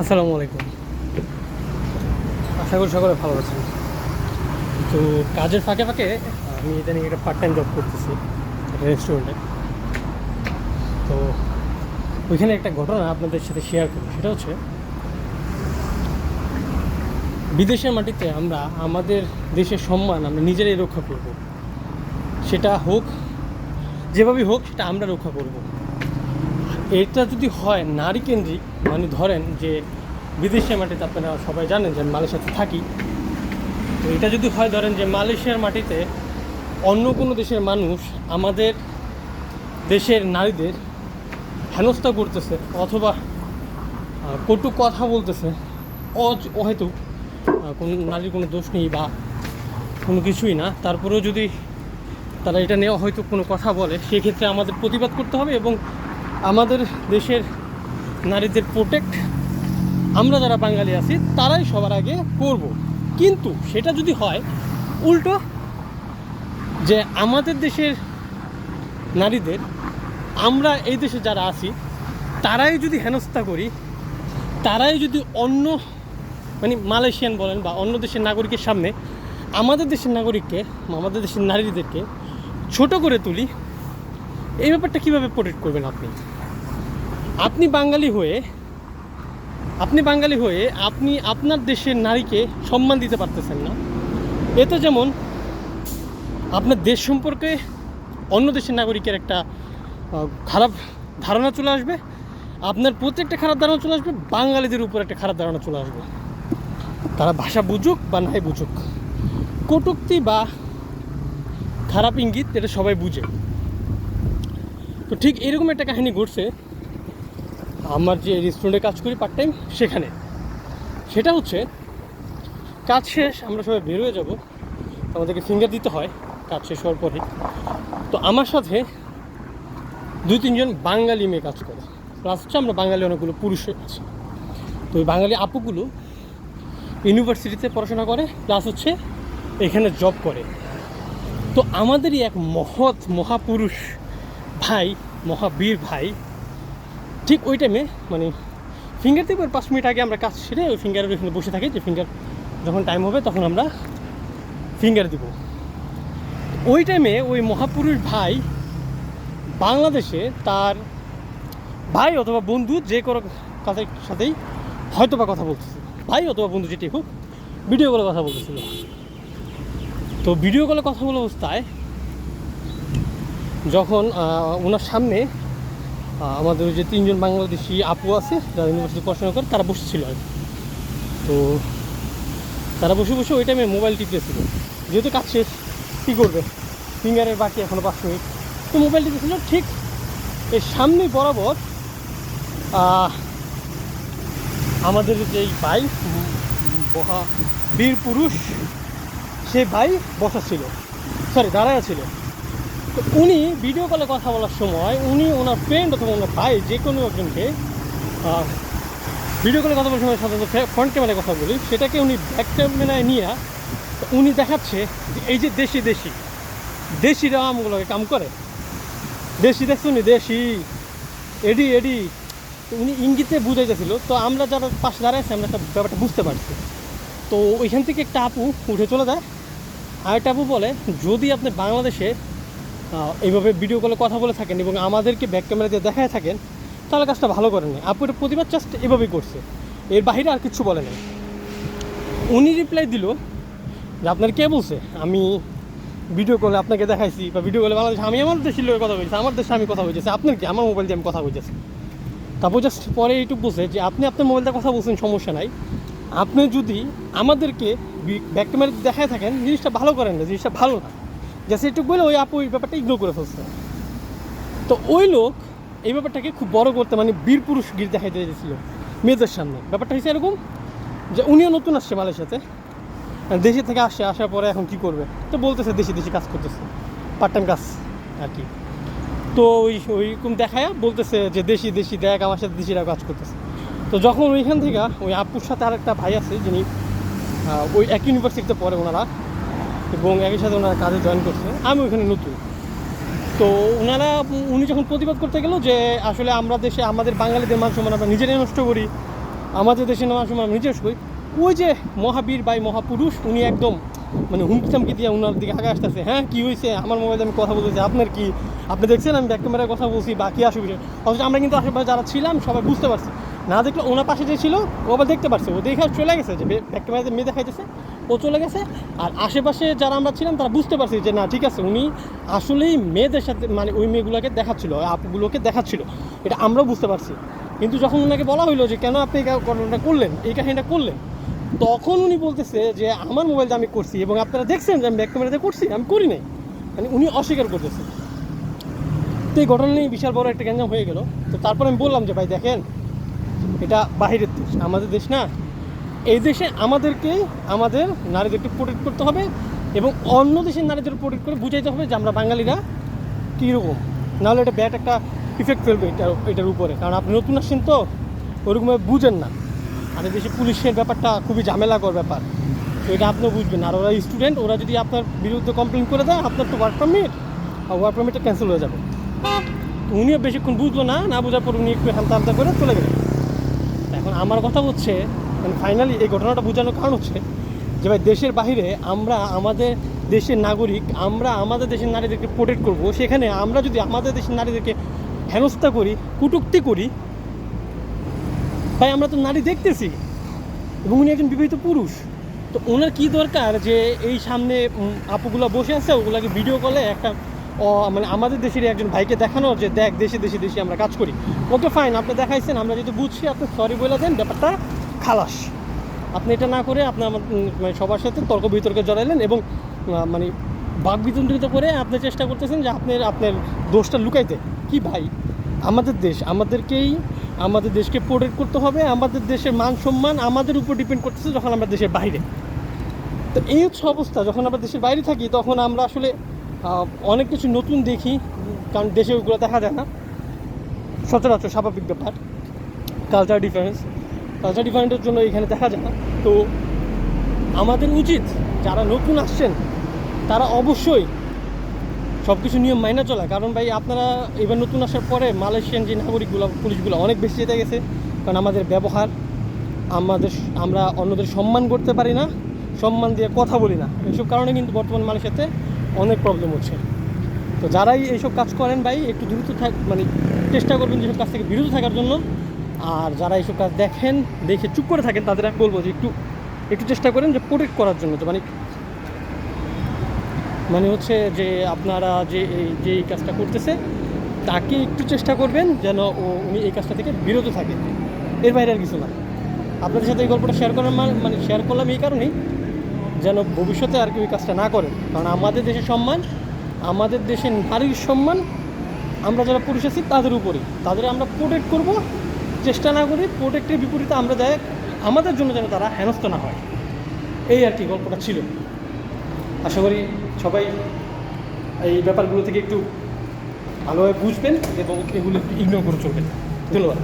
আসসালামু আলাইকুম। আশা করি সকলে ভালো আছেন। তো কাজের ফাঁকে ফাঁকে, আমি ইদানিং একটা পার্ট টাইম জব করতেছি রেস্টুরেন্টে তো ওইখানে একটা ঘটনা আপনাদের সাথে শেয়ার করি সেটা হচ্ছে, বিদেশের মাটিতে আমরা, আমাদের দেশের সম্মান আমরা নিজেরাই রক্ষা করব। সেটা হোক, যেভাবেই হোক, সেটা আমরা রক্ষা করব। এটা যদি হয় নারী কেন্দ্রিক মানে ধরেন যে বিদেশের মাটিতে আপনারা সবাই জানেন যে মালয়েশিয়াতে থাকি। তো এটা যদি হয় ধরেন যে মালয়েশিয়ার মাটিতে অন্য কোনো দেশের মানুষ আমাদের দেশের নারীদের হেনস্থা করতেছে অথবা কটু কথা বলতেছে, অজ হয়তো কোনো নারীর কোনো দোষ নেই বা কোনো কিছুই না, তারপরেও যদি তারা এটা নিয়ে হয়তো কোনো কথা বলে, সেক্ষেত্রে আমাদের প্রতিবাদ করতে হবে এবং আমাদের দেশের নারীদের প্রোটেক্ট আমরা যারা বাঙালি আছি, তারাই সবার আগে করব। কিন্তু সেটা যদি হয়, উল্টো যে আমাদের দেশের নারীদের, আমরা এই দেশে যারা আছি, তারাই যদি হেনস্থা করি, তারাই যদি অন্য মানে মালয়েশিয়ান বলেন বা অন্য দেশের নাগরিকের সামনে আমাদের দেশের নাগরিককে আমাদের দেশের নারীদেরকে ছোট করে তুলি, এই ব্যাপারটা কীভাবে প্রোটেক্ট করবেন আপনি? আপনি বাঙালি হয়ে, আপনি বাঙালি হয়ে আপনি আপনার দেশের নারীকে সম্মান দিতে পারতেছেন না। এতে যেমন আপনার দেশ সম্পর্কে অন্য দেশের নাগরিকের একটা খারাপ ধারণা চলে আসবে। আপনার প্রত্যেকটা খারাপ ধারণা চলে আসবে, বাঙালিদের উপর একটা খারাপ ধারণা চলে আসবে। তারা ভাষা বুঝুক বা নাই বুঝুক। কটুক্তি বা খারাপ ইঙ্গিত এটা সবাই বুঝে। তো ঠিক এরকম একটা কাহিনী ঘটছে। আমার যে রেস্টুরেন্টে কাজ করি পার্ট টাইম সেখানে। সেটা হচ্ছে, কাজ শেষ, আমরা সবাই বের হয়ে যাব। আমাদেরকে ফিঙ্গার দিতে হয়, কাজ শেষ হওয়ার পরে। তো আমার সাথে দুই, তিনজন বাঙালি মেয়ে কাজ করে। প্লাস হচ্ছে আমরা বাঙালি অনেকগুলো পুরুষ আছি। তো ওই বাঙালি আপুগুলো ইউনিভার্সিটিতে পড়াশোনা করে প্লাস হচ্ছে এখানে জব করে। তো আমাদেরই এক মহৎ মহাপুরুষ ভাই, মহাবীর ভাই ঠিক ওই টাইমে মানে ফিঙ্গার দিব পাঁচ মিনিট আগে আমরা কাজ সেরে ওই ফিঙ্গারের ওইখানে বসে থাকি, যে ফিঙ্গার যখন টাইম হবে তখন আমরা ফিঙ্গার দিব। ওই টাইমে ওই মহাপুরুষ ভাই বাংলাদেশে তার ভাই অথবা বন্ধু যে কোনো কাজের সাথেই হয়তো বা কথা বলতেছে ভাই অথবা বন্ধু যেটি হোক ভিডিও কলে কথা বলতেছিল। তো ভিডিও কলে কথা বলা অবস্থায় যখন ওনার সামনে আমাদের যে তিনজন বাংলাদেশি আপু আছে, যারা ইউনিভার্সিটি পড়াশোনা করে, তারা বসেছিল আর। তো তারা বসে বসে ওই টাইমে মোবাইল টিপতেছিল। যেহেতু কাজ শেষ, কী করবে? ফিঙ্গারের বাকি এখনও পাঁচ মিনিট। তো মোবাইল টিপতেছিল, ঠিক এর সামনে বরাবর আমাদের যেই ভাই বহা বীর পুরুষ, সে ভাই বসা ছিল। সরি দাঁড়ায় ছিল। উনি ভিডিও কলে কথা বলার সময় উনি ওনার ফ্রেন্ড অথবা ওনার ভাই যে কোনো একজনকে ভিডিও কলে কথা বলার সময় সাধারণত ফ্রন্ট ক্যামেরায় কথা বলি, সেটাকে উনি ব্যাক ক্যামেরায় নিয়ে উনি দেখাচ্ছে যে এই যে দেশি দেশি দেশিরা আমগুলোকে কাম করে। দেশি দেখছ নি দেশি, এডি এডি। উনি ইঙ্গিতে বুঝাইতেছিল, তো আমরা যারা পাশে দাঁড়ায় আছি, আমরা একটা ব্যাপারটা বুঝতে পারছি। তো ওইখান থেকে একটা আপু উঠে চলে যায়। আর একটা আপু বলে, যদি আপনি বাংলাদেশে এইভাবে ভিডিও কলে কথা বলে থাকেন এবং আমাদেরকে ব্যাক ক্যামেরা দিয়ে দেখায় থাকেন, তাহলে কাজটা ভালো করেন আপু এটা প্রতিবাদ জাস্ট এভাবেই করছে। এর বাইরে আর কিছু বলে নাই। উনি রিপ্লাই দিল যে, আপনার কে বলছে? আমি ভিডিও কলে আপনাকে দেখাইছি বা ভিডিও কলে বাংলাদেশ আমি আমার দেশের লোকের কথা বলছি, আমার দেশে আমি কথা বলছি আপনার কি? আমার মোবাইল দিয়ে আমি কথা বলতেছি। তারপর জাস্ট পরে এইটুকু বলছে যে, আপনি আপনার মোবাইলটা কথা বলছেন, সমস্যা নাই। আপনি যদি আমাদেরকে ব্যাক ক্যামেরা দেখায় থাকেন, জিনিসটা ভালো করেন না, জিনিসটা ভালো না। জাস্ট একটু বলে ওই আপু ওই ব্যাপারটা ইগনোর করে ফেলছে। তো ওই লোক এই ব্যাপারটাকে খুব বড় করতে মানে বীর পুরুষ গির দেখাইতে দিয়েছিল মেয়েদের সামনে। ব্যাপারটা হয়েছে এরকম যে উনিও নতুন আসছে মালয়েশিয়াতে, দেশে থেকে আসছে আসার পরে এখন কি করবে? তো বলতেছে দেশি দেশি কাজ করতেছে পার্ট টাইম কাজ আর কি তো ওই, ওইরকম দেখায় বলতেছে যে দেশি দেশি, দেখ আমার সাথে দেশিরা কাজ করতেছে। তো যখন ওইখান থেকে ওই আপুর সাথে আরেকটা ভাই আছে যিনি ওই এক ইউনিভার্সিটিতে পড়ে ওনারা এবং একই সাথে ওনারা কাজে জয়েন করছে। আমি ওইখানে নতুন। তো ওনারা, উনি যখন প্রতিবাদ করতে গেল যে আসলে আমরা দেশে, আমাদের বাঙালিদের মান সম্মান আমরা নিজেরাই নষ্ট করি, আমাদের দেশের মানুষ আমরা নিজের করি, ওই যে মহাবীর বাই মহাপুরুষ, উনি একদম মানে হুমকি চামকি দিয়ে ওনার দিকে আগে আসতেছে হ্যাঁ কী হয়েছে আমার মোবাইলে আমি কথা বলতেছি, আপনার কি? আপনি দেখছেন, আমি ব্যাক ক্যামেরায় কথা বলছি, বাকি আসবে অথচ আমরা কিন্তু আশেপাশে যারা ছিলাম, সবাই বুঝতে পারছি। না দেখলে ওনার পাশে যে ছিল, ও আবার দেখতে পারছে, ও দেখে চলে গেছে যে ব্যাক ক্যামেরাতে মেয়ে দেখাইতেছে। ও চলে গেছে। আর আশেপাশে যারা আমরা ছিলাম, তারা বুঝতে পারছি যে না, ঠিক আছে, উনি আসলেই মেয়েদের সাথে মানে ওই মেয়েগুলোকে দেখাচ্ছিল আপুগুলোকে দেখাচ্ছিল। এটা আমরাও বুঝতে পারছি। কিন্তু যখন ওনাকে বলা হইল যে, কেন আপনি এই ঘটনাটা করলেন? এই কাহিনীটা করলেন? তখন উনি বলতেছে যে, আমার মোবাইলটা আমি করছি এবং আপনারা দেখছেন যে আমি ব্যাক ক্যামেরাতে করছি, আমি করি নাই। মানে উনি অস্বীকার করতেছে। তো এই ঘটনা নিয়ে বিশাল বড় একটা গ্যাঞ্জাম হয়ে গেল। তো তারপর আমি বললাম যে, ভাই, দেখেন, এটা বাহিরের দেশ, আমাদের দেশ না এই দেশে আমাদেরকেই আমাদের নারীদেরকে প্রোটেক্ট করতে হবে এবং অন্য দেশের নারীদের প্রোটেক্ট করে বুঝাইতে হবে যে আমরা বাঙালিরা কীরকম। নাহলে এটা ব্যাট একটা ইফেক্ট ফেলবে এটার এটার উপরে। কারণ আপনি নতুন আসছেন তো, ওরকমভাবে বুঝেন না। আর দেশে পুলিশের ব্যাপারটা খুবই ঝামেলাকর ব্যাপার। তো এটা আপনিও বুঝবেন। আর ওরা স্টুডেন্ট ওরা যদি আপনার বিরুদ্ধে কমপ্লেন করে দেয়, আপনার তো ওয়ার্ক পারমিট আর ওয়ার্ক পারমিটটা ক্যান্সেল হয়ে যাবে। উনিও বেশিক্ষণ বুঝলো না না বোঝার পর উনি একটু হালতা হালতা করে চলে গেলেন। এখন আমার কথা হচ্ছে মানে ফাইনালি এই ঘটনাটা বোঝানোর কারণ হচ্ছে যে ভাই, দেশের বাইরে আমরা আমাদের দেশের নাগরিক, আমরা আমাদের দেশের নারীদেরকে প্রোটেক্ট করব। সেখানে আমরা যদি আমাদের দেশের নারীদেরকে হেনস্থা করি, কুটুক্তি করি, ভাই, আমরা তো নারী দেখতেছি। এবং উনি একজন বিবাহিত পুরুষ। তো ওনার কি দরকার যে এই সামনে আপুগুলো বসে আছে, ওগুলাকে ভিডিও কলে একটা মানে আমাদের দেশের একজন ভাইকে দেখানো যে দেখ, দেশে দেশে দেশে আমরা কাজ করি। ওকে ফাইন আপনি দেখাইছেন, আমরা যদি বুঝছি, আপনি সরি বলে দেন, ব্যাপারটা খালাস। আপনি এটা না করে আপনি আমার মানে সবার সাথে তর্ক বিতর্কে জড়াইলেন এবং মানে বাঘ বিতন্ডিত করে আপনি চেষ্টা করতেছেন যে আপনার আপনার দোষটা লুকাইতে। কি ভাই? আমাদের দেশ, আমাদেরকেই, আমাদের দেশকে প্রোটেক্ট করতে হবে, আমাদের দেশের মান সম্মান আমাদের উপর ডিপেন্ড করতেছে যখন আমরা দেশের বাইরে। তো এই হচ্ছে অবস্থা, যখন আমরা দেশের বাইরে থাকি তখন আমরা আসলে অনেক কিছু নতুন দেখি, কারণ দেশে ওগুলো দেখা যায় না। সচরাচর স্বাভাবিক ব্যাপার। কালচার ডিফারেন্স কালচার ডিফারেন্সের জন্য এখানে দেখা যায়। না তো আমাদের উচিত যারা নতুন আসছেন, তারা অবশ্যই সব কিছু নিয়ম মাইনা চলা। কারণ ভাই, আপনারা এবার নতুন আসার পরে মালয়েশিয়ান যে নাগরিকগুলো, পুলিশগুলো অনেক বেশি যেতে গেছে। কারণ আমাদের ব্যবহার, আমাদের আমরা অন্যদের সম্মান করতে পারি না, সম্মান দিয়ে কথা বলি না। এইসব কারণে কিন্তু বর্তমান মালয়েশিয়াতে অনেক প্রবলেম হচ্ছে। তো যারাই এইসব কাজ করেন ভাই, একটু দ্রুত থাক মানে চেষ্টা করবেন যেসব কাজ থেকে বিরত থাকার জন্য। আর যারা এইসব কাজ দেখেন, দেখে চুপ করে থাকেন, তাদের আমি বলব যে একটু একটু চেষ্টা করেন যে প্রোটেক্ট করার জন্য, যে মানে মানে হচ্ছে যে আপনারা যে যে এই কাজটা করতেছে, তাকে একটু চেষ্টা করবেন যেন ও, উনি এই কাজটা থেকে বিরত থাকে। এর বাইরে আর কিছু না। আপনাদের সাথে এই গল্পটা শেয়ার করার মান- মানে শেয়ার করলাম এই কারণেই যেন ভবিষ্যতে আর কেউ এই কাজটা না করেন কারণ আমাদের দেশের সম্মান, আমাদের দেশের নারীর সম্মান, আমরা যারা পুরুষ আছি তাদের উপরেই। তাদের আমরা প্রোটেক্ট করব চেষ্টা না করে প্রোটেক্টের বিপরীতে আমরা দেয় আমাদের জন্য যেন তারা হেনস্থ না হয়। এই আর কি গল্পটা ছিল। আশা করি সবাই এই ব্যাপারগুলো থেকে একটু ভালোভাবে বুঝবেন এবং এগুলো ইগনোর করে চলবেন। ধন্যবাদ।